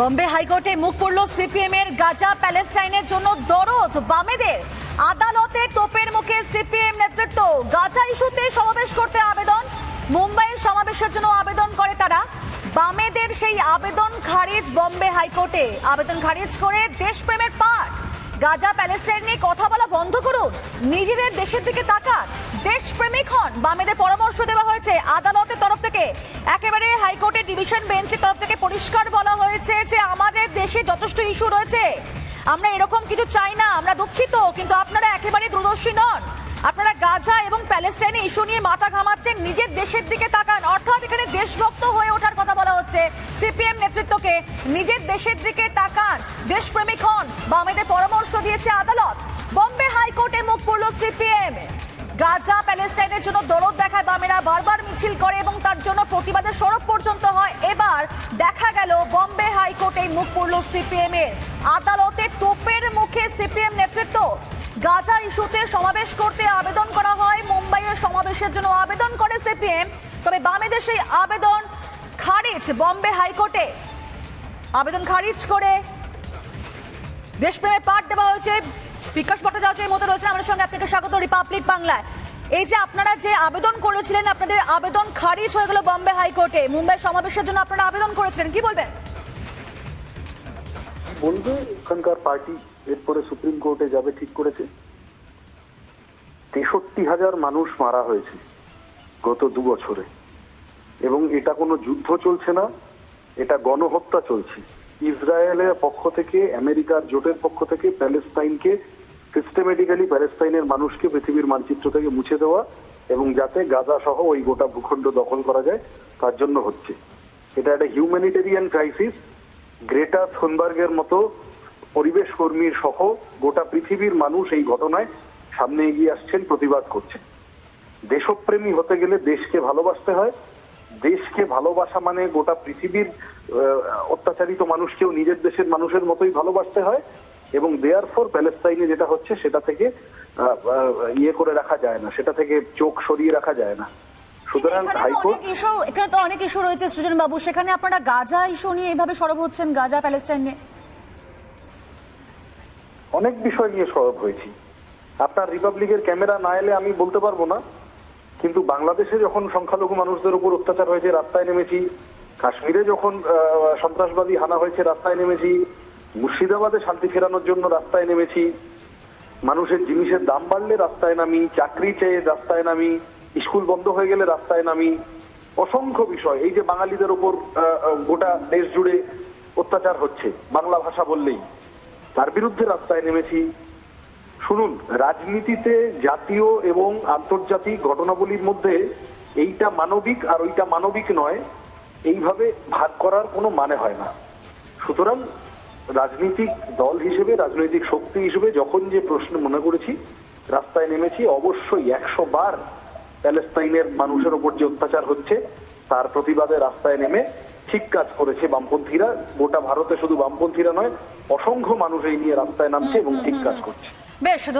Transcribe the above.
বম্বে হাইকোর্টে মুখ পড়ল সিপিএম এর গাজা প্যালেস্টাইনের জন্য দরদ বামেদের। আদালতে তোপের মুখে সিপিএম নেতৃত্ব। গাজা ইস্যুতে সমাবেশ করতে আবেদন। মুম্বাইয়ের সমাবেশের জন্য আবেদন করে তারা। বামেদের সেই আবেদন খারিজ বম্বে হাইকোর্টে। আবেদন খারিজ করে দেশপ্রেমের পাঠ। গাজা প্যালেস্টাইন নিয়ে কথা বলা বন্ধ করুন। নিজেদের দেশের দিকে তাকান। দেশপ্রেমিক হন। বামেদের পরামর্শ দেওয়া হয়েছে আদালতের তরফ থেকে। একেবারে হাইকোর্টের ডিভিশন বেঞ্চের তরফ থেকে পরিষ্কার বলা হয়েছে যে আমাদের দেশে যথেষ্ট ইস্যু রয়েছে। আমরা এরকম কিছু চাই না, আমরা দুঃখিত, কিন্তু আপনারা একেবারে দূরদর্শী নন। আপনারা গাজা এবং প্যালেস্টাইনে ইস্যু নিয়ে মাথা ঘামাচ্ছেন, নিজের দেশের দিকে তাকান। অর্থাৎ এখানে দেশভক্ত হয়ে ওঠার কথা বলা হচ্ছে। সিপিএম নেতৃত্বকে নিজের দেশের দিকে তাকান। দেশপ্রেমিক হন। বামেদের পরামর্শ দিয়েছে আদালত। বম্বে হাইকোর্টে মুখ পড়ল সিপিএম। গাজা প্যালেস্টাইনের জন্য দরদ দেখায় বামেরা, বারবার মিছিল করে এবং তার জন্য প্রতিবাদের সড়ক পর্যন্ত হয়। এবার দেখা গেল বম্বে হাইকোর্টে মুখ পড়ল সিপিএম এর আদালতে তোপের মুখে সিপিএম নেতৃত্ব। গাজা ইস্যুতে সমাবেশ করতে আবেদন করা হয়। মুম্বাইয়ের সমাবেশের জন্য আবেদন করে সিপিএম। তবে বামেদের সেই আবেদন খারিজ বম্বে হাইকোর্টে। আবেদন খারিজ করে দেশপ্রেমের পাঠ দেওয়া হয়েছে। বিকাশ আমাদের সঙ্গে আপনাকে স্বাগত রিপাবলিক বাংলায়। এই যে আপনারা যে আবেদন করেছিলেন, আপনাদের আবেদন খারিজ হয়ে গেল বম্বে হাইকোর্টে। মুম্বাই সমাবেশের জন্য আপনারা আবেদন করেছিলেন, কি বলবেন? বলবে, এখানকার পার্টি এরপরে সুপ্রিম কোর্টে যাবে, ঠিক করেছে। তেষট্টি হাজার মানুষ মারা হয়েছে গত দু বছরে। এবং এটা কোনো যুদ্ধ চলছে না, এটা গণহত্যা চলছে। ইসরায়েলের পক্ষ থেকে, আমেরিকার জোটের পক্ষ থেকে, প্যালেস্তাইনকে সিস্টেমেটিক্যালি প্যালেস্তাইনের মানুষকে পৃথিবীর মানচিত্র থেকে মুছে দেওয়া এবং যাতে গাজা সহ ওই গোটা ভূখণ্ড দখল করা যায়, তার জন্য হচ্ছে। এটা একটা হিউম্যানিটেরিয়ান ক্রাইসিস গ্রেটা থনবার্গের মতো পরিবেশ কর্মীর সহ গোটা পৃথিবীর মানুষ এই ঘটনায় সামনে এগিয়ে আসছেন, প্রতিবাদ করছেন। দেশপ্রেমী হতে গেলে দেশকে ভালোবাসতে হয়। দেশকে ভালোবাসা মানে গোটা পৃথিবীর অত্যাচারিত মানুষকেও নিজের দেশের মানুষের মতোই ভালোবাসতে হয়। এবং দেয়ার ফর প্যালেস্তাইনে যেটা হচ্ছে সেটা থেকে ইয়ে করে রাখা যায় না সেটা থেকে চোখ সরিয়ে রাখা যায় না। সুতরাং হাইকোর্ট ইস্যু এখানে তো অনেক ইস্যু রয়েছে সৃজন বাবু। সেখানে আপনারা গাজা ইস্যু নিয়ে এইভাবে সরব হচ্ছেন গাজা প্যালেস্টাইন নিয়ে? অনেক বিষয় নিয়ে সরব হয়েছি। আপনার রিপাবলিকের ক্যামেরা না এলে আমি বলতে পারব না কিন্তু বাংলাদেশে যখন সংখ্যালঘু মানুষদের উপর অত্যাচার হয়েছে রাস্তায় নেমেছি কাশ্মীরে যখন সন্ত্রাসবাদী হানা হয়েছে রাস্তায় নেমেছি মুর্শিদাবাদে শান্তি ফেরানোর জন্য রাস্তায় নেমেছি। মানুষের জিনিসের দাম বাড়লে রাস্তায় নামি চাকরি চেয়ে রাস্তায় নামি স্কুল বন্ধ হয়ে গেলে রাস্তায় নামি। অসংখ্য বিষয়। এই যে বাঙালিদের আহ, গোটা দেশ জুড়ে অত্যাচার হচ্ছে বাংলা ভাষা বললেই। তার বিরুদ্ধে রাস্তায় নেমেছি। শুনুন রাজনীতিতে জাতীয় এবং আন্তর্জাতিক ঘটনাবলীর মধ্যে এইটা মানবিক আর ওইটা মানবিক নয়। এইভাবে ভাগ করার কোনো মানে হয় না। সুতরাং রাজনৈতিক দল হিসেবে, রাজনৈতিক শক্তি হিসেবে যখন যে প্রশ্ন মনে করেছি, রাস্তায় নেমেছি, অবশ্যই একশো বার প্যালেস্তাইনের মানুষের ওপর যে অত্যাচার হচ্ছে, তার প্রতিবাদে রাস্তায় নেমে ঠিক কাজ করেছে বামপন্থীরা। গোটা ভারতে শুধু বামপন্থীরা নয়, অসংখ্য মানুষ এই নিয়ে রাস্তায় নামছে এবং ঠিক কাজ করছে। বেশ